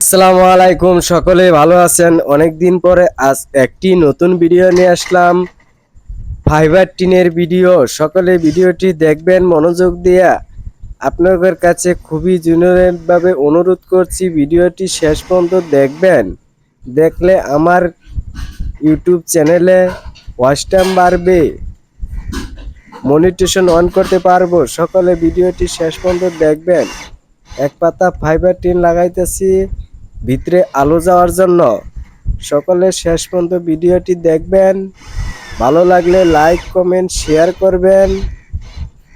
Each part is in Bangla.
আসসালামু আলাইকুম, সকলে ভালো আছেন? অনেক দিন পরে আজ একটি নতুন ভিডিও নিয়ে আসলাম। ফাইবার টিনের ভিডিও। সকলে ভিডিওটি দেখবেন, মনোযোগ দিয়ে। আপনাদের কাছে খুবই জুনিয়রভাবে অনুরোধ করছি, ভিডিওটি শেষ পর্যন্ত দেখবেন। দেখলে আমার ইউটিউব চ্যানেলে ওয়াচ টাইম বাড়বে। মনিটেশন অন করতে পারব। সকলে ভিডিওটি শেষ পর্যন্ত দেখবেন। এক পাতা ফাইবার টিন লাগাইতেছি। ভিতরে আলো যাওয়ার জন্য। সকলে শেষ পর্যন্ত ভিডিওটি দেখবেন। ভালো লাগলে লাইক কমেন্ট শেয়ার করবেন।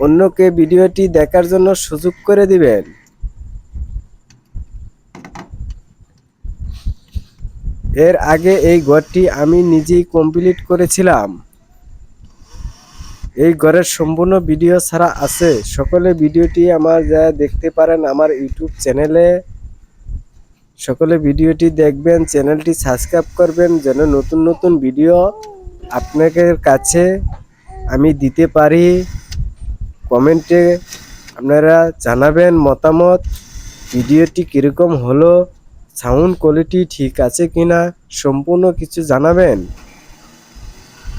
অন্যকে ভিডিওটি দেখার জন্য সুযোগ করে দিবেন। এর আগে এই ঘরটি আমি নিজেই কমপ্লিট করেছিলাম। এই ঘরের সম্পূর্ণ ভিডিও ছাড়া আছে। সকলে ভিডিওটি আমার যা দেখতে পারেন আমার ইউটিউব চ্যানেলে। সকলে ভিডিওটি দেখবেন, চ্যানেলটি সাবস্ক্রাইব করবেন, যেন নতুন নতুন ভিডিও আপনাদের কাছে আমি দিতে পারি। কমেন্টে আপনারা জানাবেন মতামত, ভিডিওটি কীরকম হলো, সাউন্ড কোয়ালিটি ঠিক আছে কিনা, সম্পূর্ণ কিছু জানাবেন।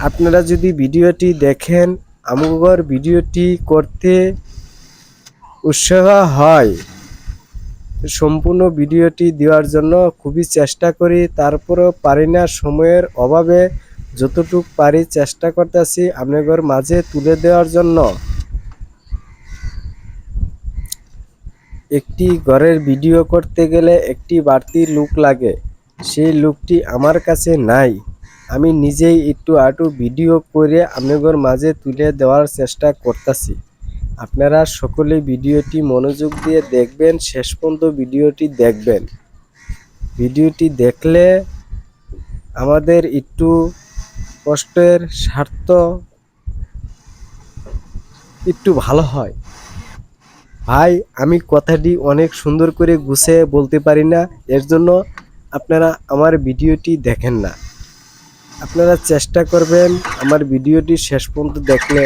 আপনারা যদি ভিডিওটি দেখেন, আমগর ভিডিওটি করতে উৎসাহ হয়। সম্পূর্ণ ভিডিওটি দেওয়ার জন্য খুবই চেষ্টা করি। তারপরেও পারি না সময়ের অভাবে যতটুকু পারি চেষ্টা করতেছি আপনাদের মাঝে তুলে দেওয়ার জন্য। একটি ঘরের ভিডিও করতে গেলে একটি বাড়তি লুক লাগে। সেই লুকটি আমার কাছে নাই। আমি নিজেই একটু আটু ভিডিও করে আপনাদের মাঝে তুলে দেওয়ার চেষ্টা করতেছি। আপনারা সকলে ভিডিওটি মনোযোগ দিয়ে দেখবেন, শেষ পর্যন্ত ভিডিওটি দেখবেন। ভিডিওটি দেখলে আমাদের একটু কষ্টের স্বার্থ একটু ভালো হয়। ভাই, আমি কথাটি অনেক সুন্দর করে গুছিয়ে বলতে পারি না, এর জন্য আপনারা আমার ভিডিওটি দেখেন না। আপনারা চেষ্টা করবেন আমার ভিডিওটি শেষ পর্যন্ত দেখলে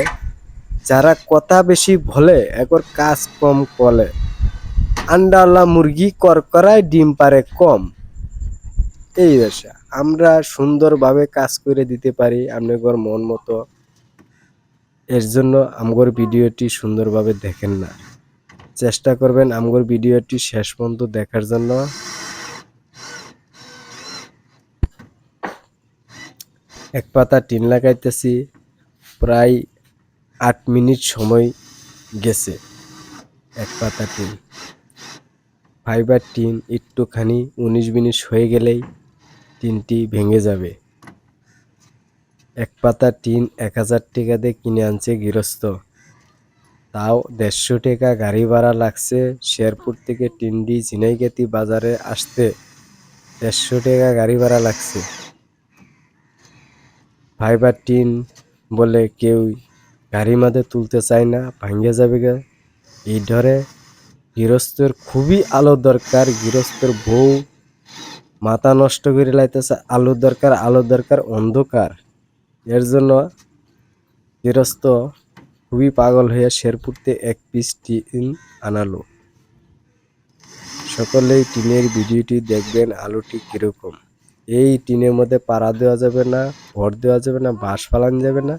যারা কথা বেশি বলে, একর কাজ কম করে আন্ডাওয়ালা মুরগি করকরায় ডিম পারে কম। এই ব্যবসা আমরা সুন্দরভাবে কাজ করে দিতে পারি আপনাদের মন মতো। এর জন্য আমগর ভিডিওটি সুন্দরভাবে দেখেন না। চেষ্টা করবেন আমগর ভিডিওটি শেষ পর্যন্ত দেখার জন্য। এক পাতা টিন লাগাইতেছি, প্রায় আট মিনিট সময় গেছে। এক পাতা টিন ফাইবার টিন একটুখানি উনিশ মিনিট হয়ে গেলেই টিনটি ভেঙে যাবে। এক পাতা টিন এক হাজার টাকা দিয়ে কিনে আনছে গৃহস্থ। তাও দেড়শো টাকা গাড়ি ভাড়া লাগছে শেরপুর থেকে টিন্ডি ঝিনাইগাতি বাজারে আসতে দেড়শো টাকা গাড়ি ভাড়া লাগছে। ফাইবার টিন বলে কেউ গাড়ি মাঝে তুলতে চায় না, ভাঙ্গে যাবে গে। এই ধরে গৃহস্থের খুবই আলো দরকার, গৃহস্থের বউ মাথা নষ্ট করে লাইতেছে, আলো দরকার আলো দরকার, অন্ধকার। এর জন্য গৃহস্থ খুবই পাগল হয়ে শেরপুরতে এক পিস টিন আনালো। সকলেই টিনের ভিডিওটি দেখবেন, আলুটি কীরকম। এই টিনের মধ্যে পাড়া দেওয়া যাবে না ভর দেওয়া যাবে না বাঁশ ফালানো যাবে না